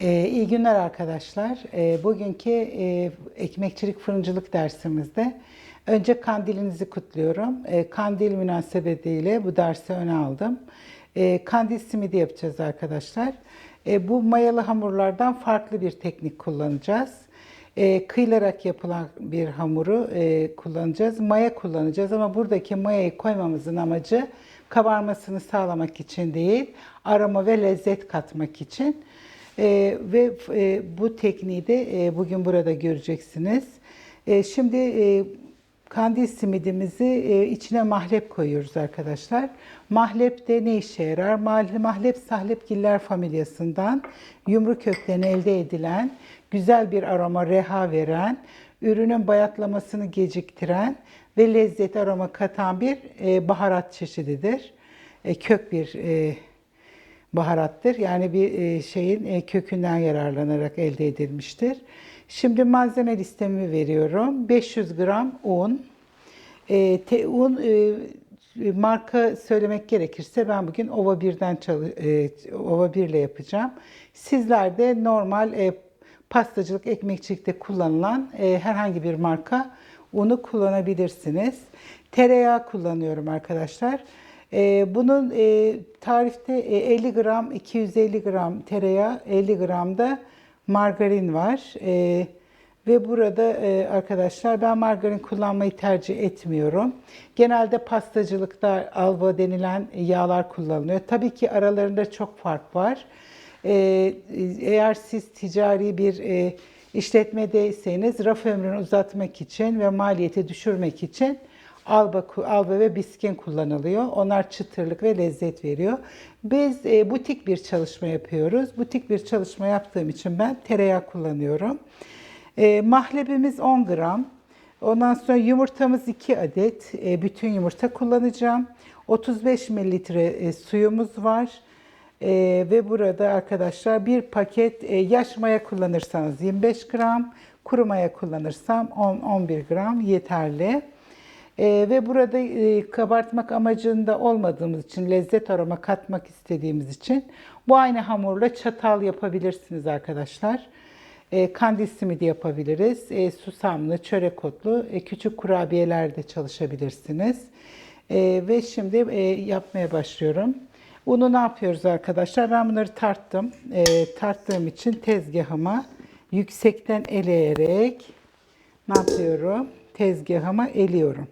Ee, iyi günler arkadaşlar. Ee, bugünkü e, ekmekçilik fırıncılık dersimizde önce kandilinizi kutluyorum. Ee, kandil münasebetiyle bu dersi öne aldım. Ee, kandil simidi yapacağız arkadaşlar. Ee, bu mayalı hamurlardan farklı bir teknik kullanacağız. Ee, kıyılarak yapılan bir hamuru e, kullanacağız. Maya kullanacağız ama buradaki mayayı koymamızın amacı kabarmasını sağlamak için değil, aroma ve lezzet katmak için. Ee, ve e, bu tekniği de e, bugün burada göreceksiniz. E, şimdi e, kandil simidimizi e, içine mahlep koyuyoruz arkadaşlar. Mahlep de ne işe yarar? Mahlep sahlepgiller familyasından yumru kökten elde edilen, güzel bir aroma, reha veren, ürünün bayatlamasını geciktiren ve lezzet aroma katan bir e, baharat çeşididir. E, kök bir e, baharattır. Yani bir e, şeyin e, kökünden yararlanarak elde edilmiştir. Şimdi malzeme listemi veriyorum. 500 gram un. E, te, un e, marka söylemek gerekirse ben bugün Ova 1'den çalı, e, Ova 1 ile yapacağım. Sizler de normal e, pastacılık, ekmekçilikte kullanılan e, herhangi bir marka unu kullanabilirsiniz. Tereyağı kullanıyorum arkadaşlar. Ee, bunun e, tarifte e, 50 gram, 250 gram tereyağı, 50 gram da margarin var. E, ve burada e, arkadaşlar ben margarin kullanmayı tercih etmiyorum. Genelde pastacılıkta alva denilen yağlar kullanılıyor. Tabii ki aralarında çok fark var. E, eğer siz ticari bir e, işletmedeyseniz raf ömrünü uzatmak için ve maliyeti düşürmek için alba, alba ve biskin kullanılıyor. Onlar çıtırlık ve lezzet veriyor. Biz e, butik bir çalışma yapıyoruz. Butik bir çalışma yaptığım için ben tereyağı kullanıyorum. E, mahlebimiz 10 gram. Ondan sonra yumurtamız 2 adet. E, bütün yumurta kullanacağım. 35 mililitre e, suyumuz var. E, ve burada arkadaşlar bir paket e, yaş maya kullanırsanız 25 gram, kuru maya kullanırsam 10-11 gram yeterli. Ee, ve burada e, kabartmak amacında olmadığımız için, lezzet aroma katmak istediğimiz için bu aynı hamurla çatal yapabilirsiniz arkadaşlar. E, kandil simidi yapabiliriz. E, susamlı, çörek otlu, e, küçük kurabiyelerde çalışabilirsiniz. E, ve şimdi e, yapmaya başlıyorum. Unu ne yapıyoruz arkadaşlar? Ben bunları tarttım. E, tarttığım için tezgahıma yüksekten eleyerek ne yapıyorum? Tezgahıma eliyorum.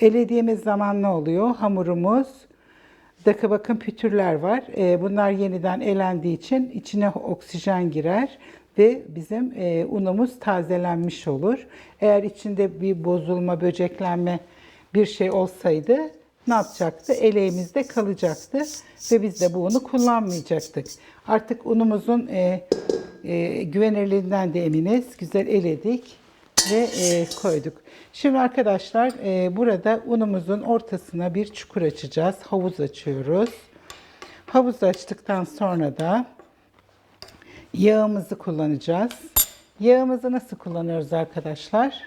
Elediğimiz zaman ne oluyor? Hamurumuz Daka bakın pütürler var. E, bunlar yeniden elendiği için içine oksijen girer ve bizim e, unumuz tazelenmiş olur. Eğer içinde bir bozulma, böceklenme bir şey olsaydı ne yapacaktı? Eleğimizde kalacaktı ve biz de bu unu kullanmayacaktık. Artık unumuzun e, e, güvenilirliğinden de eminiz. Güzel eledik ve e, koyduk. Şimdi arkadaşlar e, burada unumuzun ortasına bir çukur açacağız. Havuz açıyoruz. Havuz açtıktan sonra da yağımızı kullanacağız. Yağımızı nasıl kullanıyoruz arkadaşlar?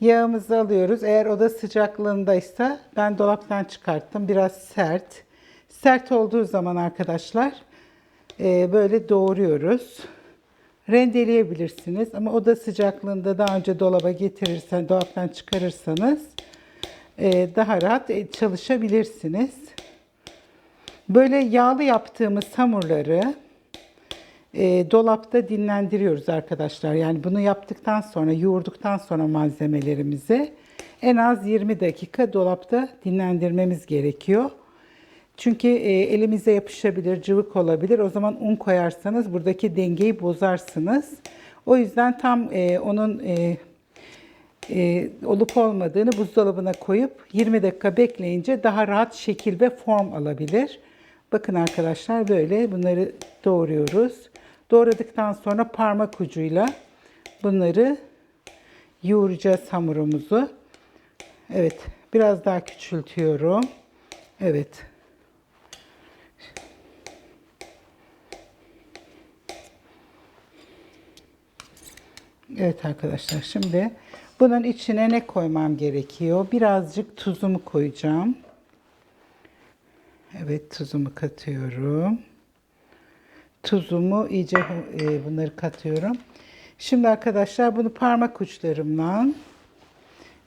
Yağımızı alıyoruz. Eğer oda sıcaklığındaysa ben dolaptan çıkarttım. Biraz sert. Sert olduğu zaman arkadaşlar e, böyle doğruyoruz rendeleyebilirsiniz. Ama oda sıcaklığında daha önce dolaba getirirsen, dolaptan çıkarırsanız e, daha rahat e, çalışabilirsiniz. Böyle yağlı yaptığımız hamurları e, dolapta dinlendiriyoruz arkadaşlar. Yani bunu yaptıktan sonra, yoğurduktan sonra malzemelerimizi en az 20 dakika dolapta dinlendirmemiz gerekiyor. Çünkü e, elimize yapışabilir, cıvık olabilir. O zaman un koyarsanız buradaki dengeyi bozarsınız. O yüzden tam e, onun e, olup olmadığını buzdolabına koyup 20 dakika bekleyince daha rahat şekil ve form alabilir. Bakın arkadaşlar böyle bunları doğruyoruz. Doğradıktan sonra parmak ucuyla bunları yoğuracağız hamurumuzu. Evet biraz daha küçültüyorum. Evet. Evet arkadaşlar şimdi bunun içine ne koymam gerekiyor? Birazcık tuzumu koyacağım. Evet tuzumu katıyorum. tuzumu iyice e, bunları katıyorum. Şimdi arkadaşlar bunu parmak uçlarımla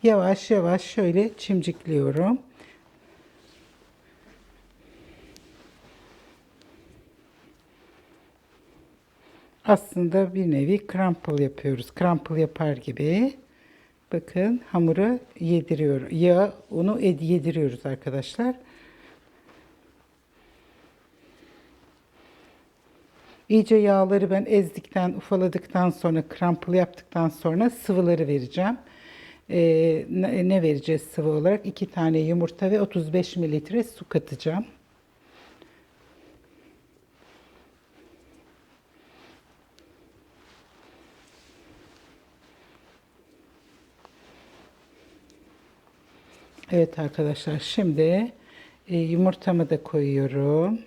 yavaş yavaş şöyle çimcikliyorum. Aslında bir nevi crumple yapıyoruz. Crumple yapar gibi. Bakın hamuru yediriyor. Ya ed- yediriyoruz arkadaşlar. İyice yağları ben ezdikten, ufaladıktan sonra, crumple yaptıktan sonra sıvıları vereceğim. Ee, ne vereceğiz sıvı olarak? 2 tane yumurta ve 35 mililitre su katacağım. Evet arkadaşlar şimdi e, yumurtamı da koyuyorum.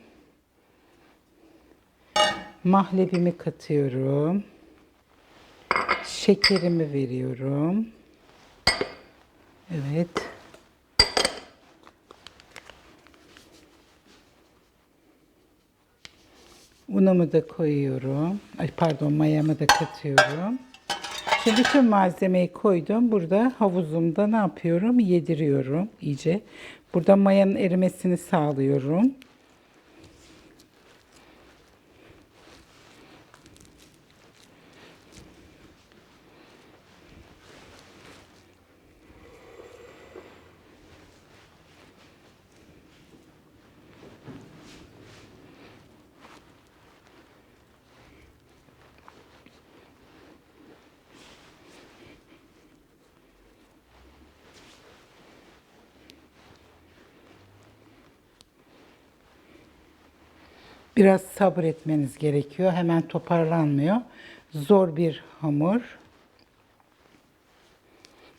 Mahlebimi katıyorum. Şekerimi veriyorum. Evet. Unumu da koyuyorum. Ay pardon mayamı da katıyorum. Şimdi bütün malzemeyi koydum. Burada havuzumda ne yapıyorum? Yediriyorum iyice. Burada mayanın erimesini sağlıyorum. Biraz sabretmeniz gerekiyor. Hemen toparlanmıyor. Zor bir hamur.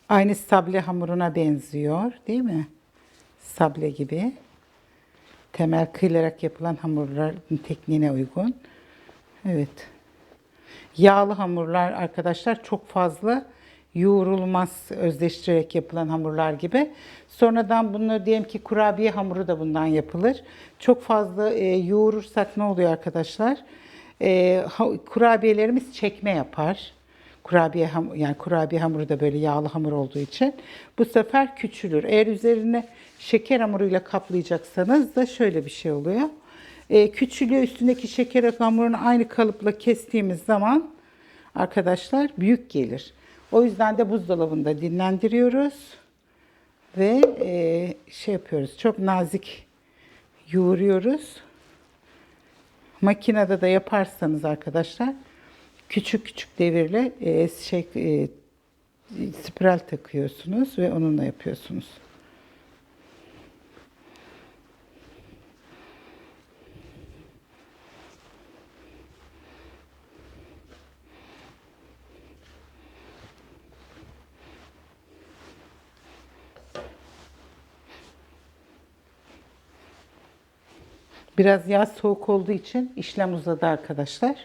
Aynı sable hamuruna benziyor, değil mi? Sable gibi. Temel kıyılarak yapılan hamurların tekniğine uygun. Evet. Yağlı hamurlar arkadaşlar çok fazla yoğrulmaz özleştirerek yapılan hamurlar gibi. Sonradan bunu diyelim ki kurabiye hamuru da bundan yapılır. Çok fazla e, yoğurursak ne oluyor arkadaşlar? E, ha, kurabiyelerimiz çekme yapar. Kurabiye ham yani kurabiye hamuru da böyle yağlı hamur olduğu için bu sefer küçülür. Eğer üzerine şeker hamuruyla kaplayacaksanız da şöyle bir şey oluyor. E, küçülüyor üstündeki şeker hamurunu aynı kalıpla kestiğimiz zaman arkadaşlar büyük gelir. O yüzden de buzdolabında dinlendiriyoruz ve e, şey yapıyoruz. Çok nazik yoğuruyoruz. Makinede de yaparsanız arkadaşlar küçük küçük devirle e, şey e, spiral takıyorsunuz ve onunla yapıyorsunuz. Biraz yaz soğuk olduğu için işlem uzadı arkadaşlar.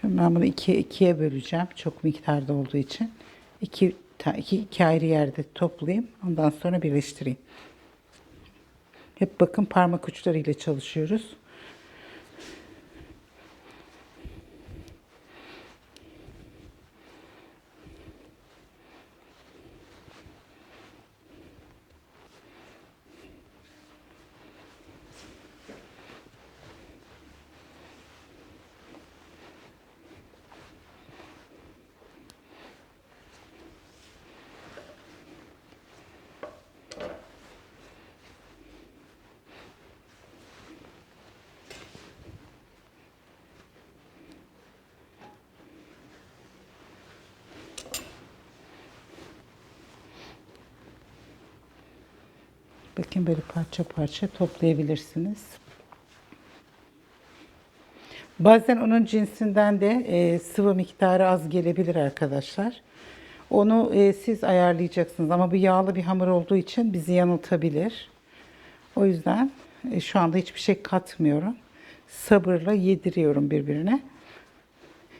Şimdi ben bunu ikiye, ikiye böleceğim. Çok miktarda olduğu için. İki, iki, iki ayrı yerde toplayayım. Ondan sonra birleştireyim. Hep bakın parmak uçlarıyla çalışıyoruz. Bakın böyle parça parça toplayabilirsiniz. Bazen onun cinsinden de e, sıvı miktarı az gelebilir arkadaşlar. Onu e, siz ayarlayacaksınız ama bu yağlı bir hamur olduğu için bizi yanıltabilir. O yüzden e, şu anda hiçbir şey katmıyorum. Sabırla yediriyorum birbirine.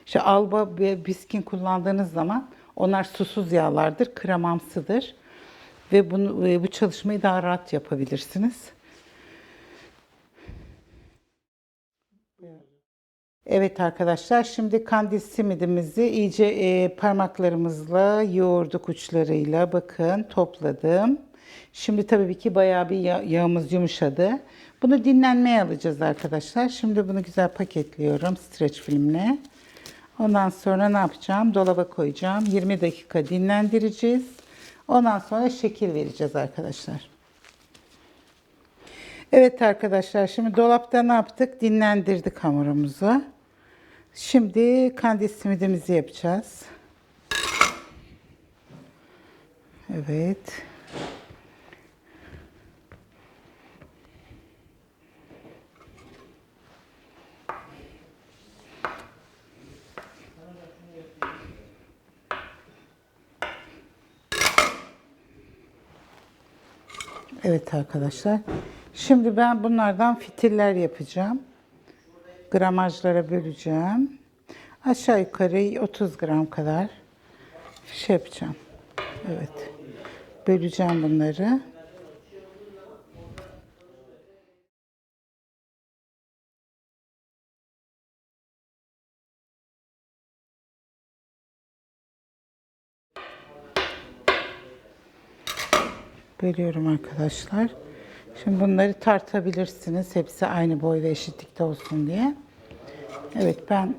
İşte alba ve biskin kullandığınız zaman onlar susuz yağlardır, kremamsıdır. Ve bunu, e, bu çalışmayı daha rahat yapabilirsiniz. Evet arkadaşlar şimdi kandil simidimizi iyice e, parmaklarımızla yoğurduk uçlarıyla bakın topladım. Şimdi tabii ki bayağı bir yağ- yağımız yumuşadı. Bunu dinlenmeye alacağız arkadaşlar. Şimdi bunu güzel paketliyorum streç filmle. Ondan sonra ne yapacağım? Dolaba koyacağım. 20 dakika dinlendireceğiz. Ondan sonra şekil vereceğiz arkadaşlar. Evet arkadaşlar şimdi dolapta ne yaptık? Dinlendirdik hamurumuzu. Şimdi kandil simidimizi yapacağız. Evet. Evet arkadaşlar. Şimdi ben bunlardan fitiller yapacağım. Gramajlara böleceğim. Aşağı yukarı 30 gram kadar şey yapacağım. Evet. Böleceğim bunları. Bölüyorum arkadaşlar. Şimdi bunları tartabilirsiniz. Hepsi aynı boy ve eşitlikte olsun diye. Evet ben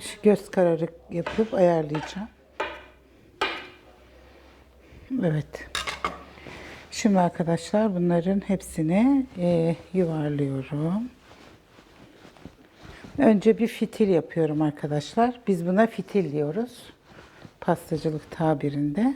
şu göz kararı yapıp ayarlayacağım. Evet. Şimdi arkadaşlar bunların hepsini e, yuvarlıyorum. Önce bir fitil yapıyorum arkadaşlar. Biz buna fitil diyoruz. Pastacılık tabirinde.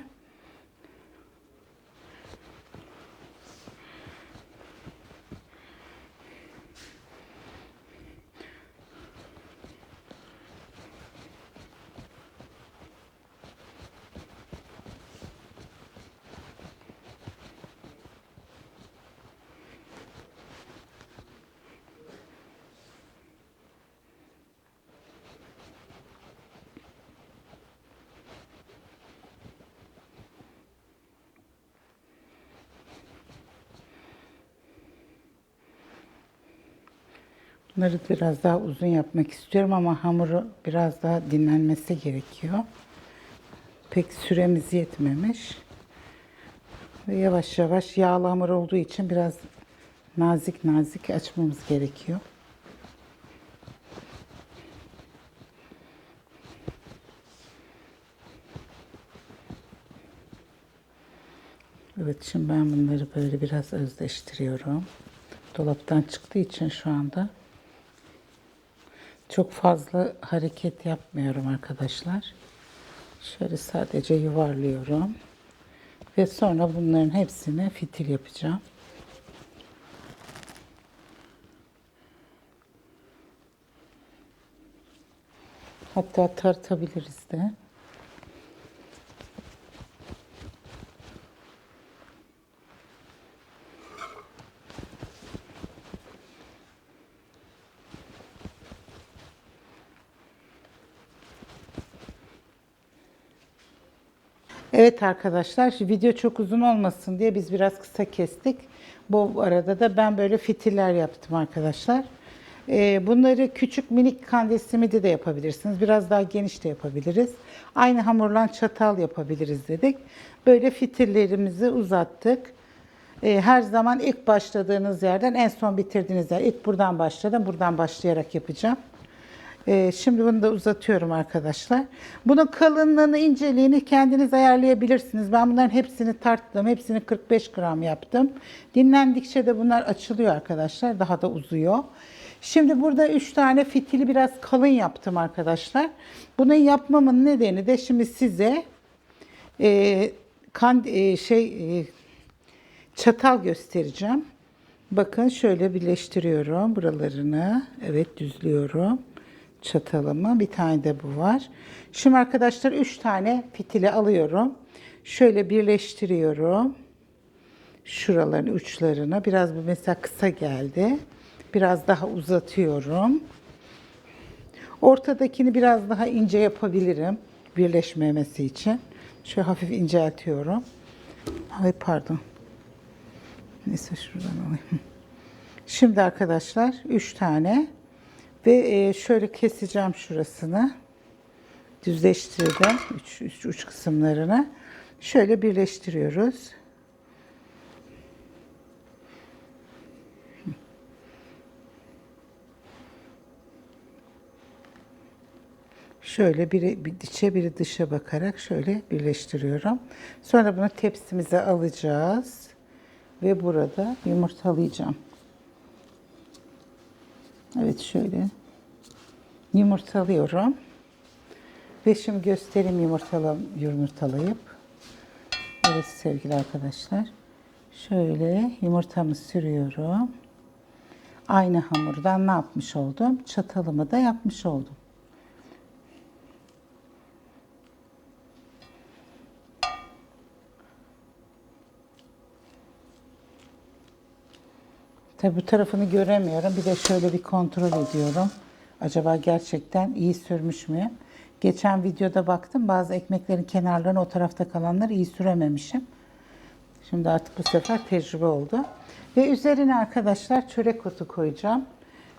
Bunları biraz daha uzun yapmak istiyorum ama hamuru biraz daha dinlenmesi gerekiyor. Pek süremiz yetmemiş. Ve yavaş yavaş yağlı hamur olduğu için biraz nazik nazik açmamız gerekiyor. Evet şimdi ben bunları böyle biraz özleştiriyorum. Dolaptan çıktığı için şu anda çok fazla hareket yapmıyorum arkadaşlar. Şöyle sadece yuvarlıyorum. Ve sonra bunların hepsine fitil yapacağım. Hatta tartabiliriz de. Evet arkadaşlar video çok uzun olmasın diye biz biraz kısa kestik. Bu arada da ben böyle fitiller yaptım arkadaşlar. Ee, bunları küçük minik kandil simidi de yapabilirsiniz. Biraz daha geniş de yapabiliriz. Aynı hamurla çatal yapabiliriz dedik. Böyle fitillerimizi uzattık. Ee, her zaman ilk başladığınız yerden en son bitirdiğiniz yer. İlk buradan başladım. Buradan başlayarak yapacağım. Ee, şimdi bunu da uzatıyorum arkadaşlar. Bunun kalınlığını, inceliğini kendiniz ayarlayabilirsiniz. Ben bunların hepsini tarttım. Hepsini 45 gram yaptım. Dinlendikçe de bunlar açılıyor arkadaşlar. Daha da uzuyor. Şimdi burada 3 tane fitili biraz kalın yaptım arkadaşlar. Bunu yapmamın nedeni de şimdi size e, kan, e, şey e, çatal göstereceğim. Bakın şöyle birleştiriyorum buralarını. Evet düzlüyorum çatalımı. Bir tane de bu var. Şimdi arkadaşlar 3 tane fitili alıyorum. Şöyle birleştiriyorum. şuraların uçlarına biraz bu mesela kısa geldi. Biraz daha uzatıyorum. Ortadakini biraz daha ince yapabilirim birleşmemesi için. Şöyle hafif inceltiyorum. Ay pardon. Neyse şuradan alayım. Şimdi arkadaşlar 3 tane ve e, şöyle keseceğim şurasını. Düzleştirdim üç, üç uç kısımlarını. Şöyle birleştiriyoruz. Şöyle biri bir içe biri dışa bakarak şöyle birleştiriyorum. Sonra bunu tepsimize alacağız ve burada yumurtalayacağım. Evet şöyle yumurtalıyorum. Ve şimdi göstereyim yumurtala, yumurtalayıp. Evet sevgili arkadaşlar. Şöyle yumurtamı sürüyorum. Aynı hamurdan ne yapmış oldum? Çatalımı da yapmış oldum. Tabi bu tarafını göremiyorum. Bir de şöyle bir kontrol ediyorum. Acaba gerçekten iyi sürmüş mü? Geçen videoda baktım bazı ekmeklerin kenarlarına o tarafta kalanları iyi sürememişim. Şimdi artık bu sefer tecrübe oldu. Ve üzerine arkadaşlar çörek otu koyacağım.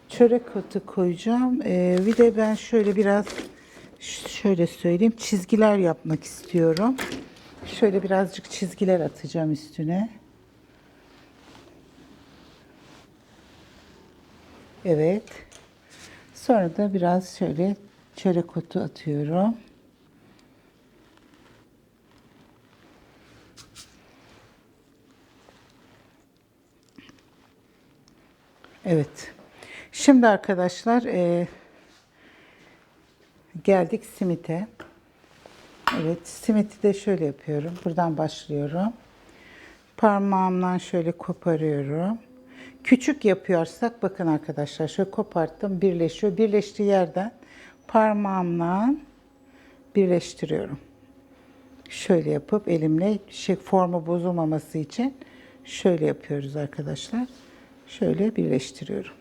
Çörek otu koyacağım. Ee, bir de ben şöyle biraz şöyle söyleyeyim çizgiler yapmak istiyorum. Şöyle birazcık çizgiler atacağım üstüne. Evet. Sonra da biraz şöyle çörek otu atıyorum. Evet. Şimdi arkadaşlar e, geldik simite. Evet simiti de şöyle yapıyorum. Buradan başlıyorum. Parmağımdan şöyle koparıyorum. Küçük yapıyorsak bakın arkadaşlar şöyle koparttım birleşiyor. Birleştiği yerden parmağımla birleştiriyorum. Şöyle yapıp elimle şey formu bozulmaması için şöyle yapıyoruz arkadaşlar. Şöyle birleştiriyorum.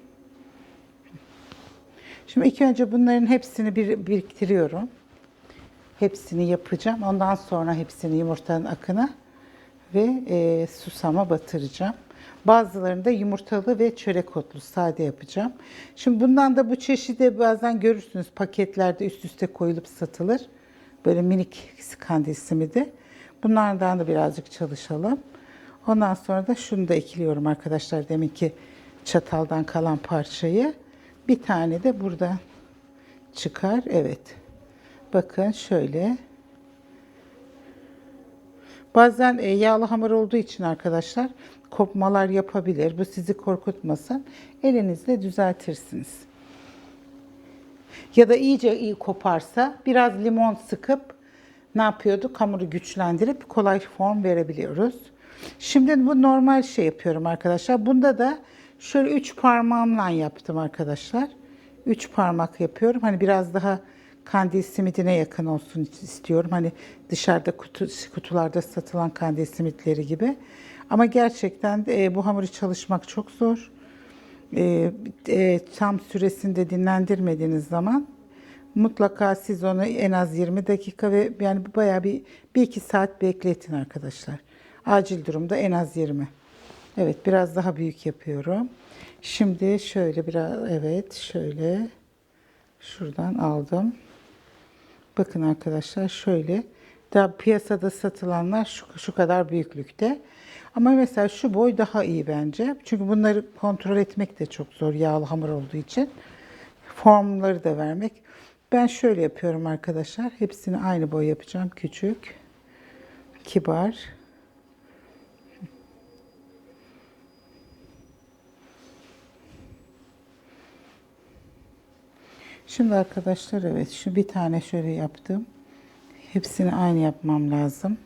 Şimdi ilk önce bunların hepsini bir, biriktiriyorum. Hepsini yapacağım. Ondan sonra hepsini yumurtanın akına ve e, susama batıracağım. Bazılarını da yumurtalı ve çörek otlu sade yapacağım. Şimdi bundan da bu çeşidi bazen görürsünüz paketlerde üst üste koyulup satılır. Böyle minik kandil simidi. Bunlardan da birazcık çalışalım. Ondan sonra da şunu da ekliyorum arkadaşlar deminki çataldan kalan parçayı. Bir tane de burada çıkar. Evet. Bakın şöyle. Bazen e, yağlı hamur olduğu için arkadaşlar kopmalar yapabilir. Bu sizi korkutmasın. Elinizle düzeltirsiniz. Ya da iyice iyi koparsa biraz limon sıkıp ne yapıyorduk? Hamuru güçlendirip kolay form verebiliyoruz. Şimdi bu normal şey yapıyorum arkadaşlar. Bunda da şöyle üç parmağımla yaptım arkadaşlar. Üç parmak yapıyorum. Hani biraz daha kandil simidine yakın olsun istiyorum. Hani dışarıda kutu, kutularda satılan kandil simitleri gibi. Ama gerçekten e, bu hamuru çalışmak çok zor. E, e, tam süresinde dinlendirmediğiniz zaman mutlaka siz onu en az 20 dakika ve yani bayağı bir, bir iki saat bekletin arkadaşlar. Acil durumda en az 20. Evet biraz daha büyük yapıyorum. Şimdi şöyle biraz evet şöyle şuradan aldım. Bakın arkadaşlar şöyle daha piyasada satılanlar şu, şu kadar büyüklükte. Ama mesela şu boy daha iyi bence. Çünkü bunları kontrol etmek de çok zor yağlı hamur olduğu için. Formları da vermek. Ben şöyle yapıyorum arkadaşlar. Hepsini aynı boy yapacağım. Küçük, kibar. Şimdi arkadaşlar evet şu bir tane şöyle yaptım. Hepsini aynı yapmam lazım.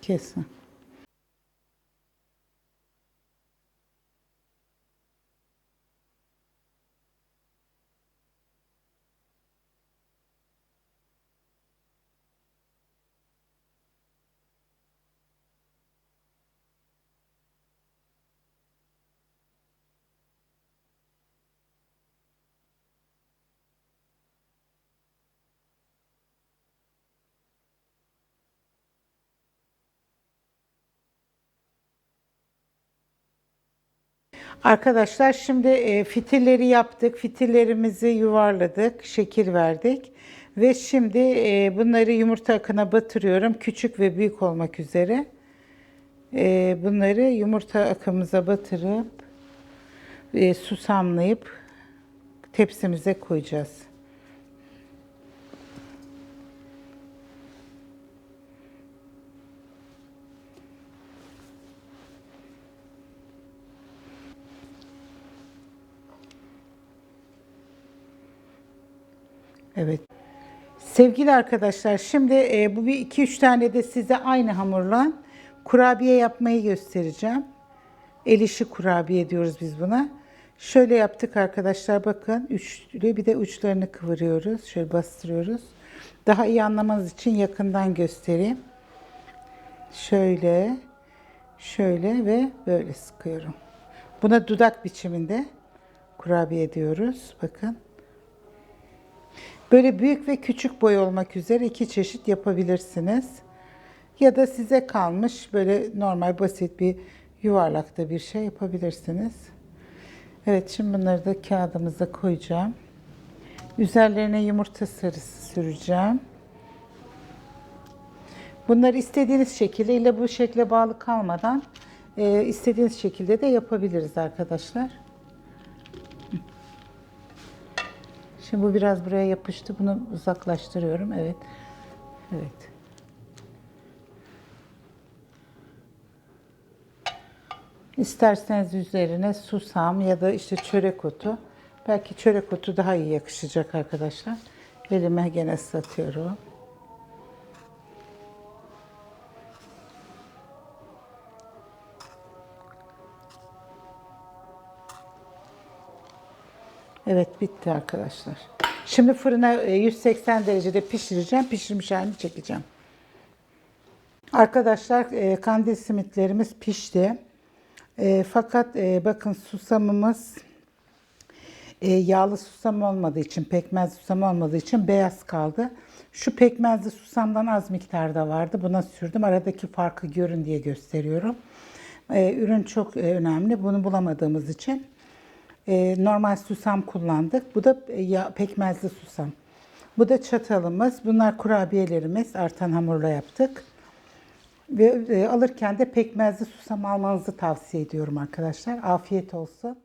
Que isso? Arkadaşlar şimdi e, fitilleri yaptık. Fitillerimizi yuvarladık, şekil verdik. Ve şimdi e, bunları yumurta akına batırıyorum. Küçük ve büyük olmak üzere. E, bunları yumurta akımıza batırıp e, susamlayıp tepsimize koyacağız. Evet. Sevgili arkadaşlar şimdi e, bu bir 2-3 tane de size aynı hamurla kurabiye yapmayı göstereceğim. El işi kurabiye diyoruz biz buna. Şöyle yaptık arkadaşlar bakın üçlü bir de uçlarını kıvırıyoruz. Şöyle bastırıyoruz. Daha iyi anlamanız için yakından göstereyim. Şöyle şöyle ve böyle sıkıyorum. Buna dudak biçiminde kurabiye diyoruz. Bakın. Böyle büyük ve küçük boy olmak üzere iki çeşit yapabilirsiniz. Ya da size kalmış böyle normal basit bir yuvarlakta bir şey yapabilirsiniz. Evet şimdi bunları da kağıdımıza koyacağım. Üzerlerine yumurta sarısı süreceğim. Bunları istediğiniz şekilde ile bu şekle bağlı kalmadan e, istediğiniz şekilde de yapabiliriz arkadaşlar. Şimdi bu biraz buraya yapıştı. Bunu uzaklaştırıyorum. Evet. Evet. İsterseniz üzerine susam ya da işte çörek otu. Belki çörek otu daha iyi yakışacak arkadaşlar. Elime gene ıslatıyorum. Evet bitti arkadaşlar. Şimdi fırına e, 180 derecede pişireceğim. Pişirmiş halini çekeceğim. Arkadaşlar e, kandil simitlerimiz pişti. E, fakat e, bakın susamımız e, yağlı susam olmadığı için, pekmez susam olmadığı için beyaz kaldı. Şu pekmezli susamdan az miktarda vardı. Buna sürdüm. Aradaki farkı görün diye gösteriyorum. E, ürün çok e, önemli. Bunu bulamadığımız için e, normal susam kullandık. Bu da e, pekmezli susam. Bu da çatalımız. Bunlar kurabiyelerimiz. Artan hamurla yaptık. Ve e, alırken de pekmezli susam almanızı tavsiye ediyorum arkadaşlar. Afiyet olsun.